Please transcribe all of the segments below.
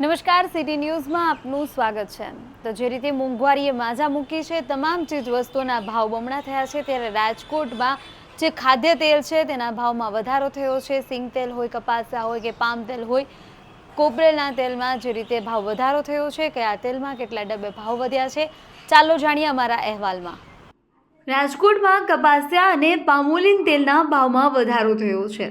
નમસ્કાર સિટી ન્યૂઝમાં આપનું સ્વાગત છે. તો જે રીતે મોંઘવારીએ માજા મૂકી છે, તમામ ચીજ વસ્તુઓના ભાવ બમણા થયા છે, ત્યારે રાજકોટમાં જે ખાદ્ય તેલ છે, તેના ભાવમાં વધારો થયો છે. સિંગ તેલ હોય કપાસા હોય કે પામ તેલ હોય કોપરેલના તેલમાં જે રીતે ભાવ વધારો થયો છે, કે આ તેલમાં કેટલા ડબ્બે ભાવ વધ્યા છે, ચાલો જાણીએ અમારા અહેવાલમાં. રાજકોટમાં કપાસિયા અને પામોલિન તેલના ભાવમાં વધારો થયો છે.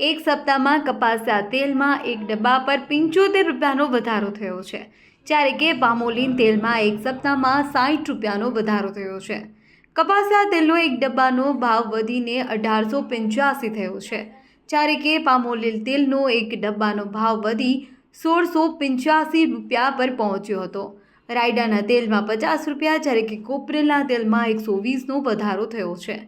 એક સપ્તાહમાં કપાસના તેલમાં એક ડબ્બા પર પંચોતેર રૂપિયાનો વધારો થયો છે, જ્યારે કે પામોલિન તેલમાં એક સપ્તાહમાં સાઠ રૂપિયાનો વધારો થયો છે. કપાસના તેલનો એક ડબ્બાનો ભાવ વધીને અઢારસો પંચ્યાસી થયો છે, જ્યારે કે પામોલિન તેલનો એક ડબ્બાનો ભાવ વધી સોળસો પંચ્યાસી રૂપિયા પર પહોંચ્યો હતો. રાયડાના તેલમાં પચાસ રૂપિયા, જ્યારે કે કોપરેલના તેલમાં એકસો વીસનો વધારો થયો છે.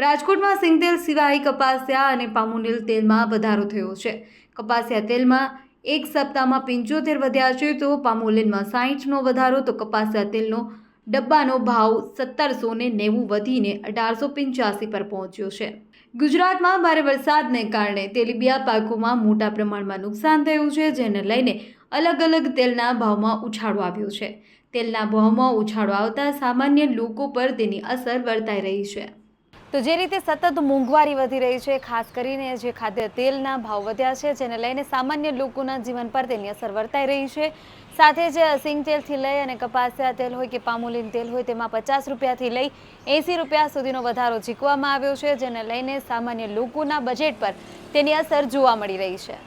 રાજકોટમાં સિંગતેલ સિવાય કપાસિયા અને પામોનિલ તેલમાં વધારો થયો છે. કપાસિયા તેલમાં એક સપ્તાહમાં પંચોતેર વધ્યા છે તો પામોલિનમાં સાહીઠનો વધારો તો કપાસિયા તેલનો ડબ્બાનો ભાવ સત્તરસો ને નેવું વધીને અઢારસો પંચ્યાસી પર પહોંચ્યો છે. ગુજરાતમાં ભારે વરસાદને કારણે તેલીબિયા પાકોમાં મોટા પ્રમાણમાં નુકસાન થયું છે, જેને લઈને અલગ અલગ તેલના ભાવમાં ઉછાળો આવ્યો છે. તેલના ભાવમાં ઉછાળો આવતા સામાન્ય લોકો પર તેની અસર વર્તાઈ રહી છે. તો જે રીતે સતત મોંઘવારી વધી રહી છે, ખાસ કરીને જે ખાદ્ય તેલના ભાવ વધ્યા છે, જેને લઈને સામાન્ય લોકોના જીવન પર તેની અસર વર્તાઈ રહી છે. સાથે જ સિંગ તેલથી લઈ અને કપાસિયા તેલ હોય કે પામોલિન તેલ હોય, તેમાં પચાસ રૂપિયાથી લઈ એંસી રૂપિયા સુધીનો વધારો ઝીકવામાં આવ્યો છે, જેને લઈને સામાન્ય લોકોના બજેટ પર તેની અસર જોવા મળી રહી છે.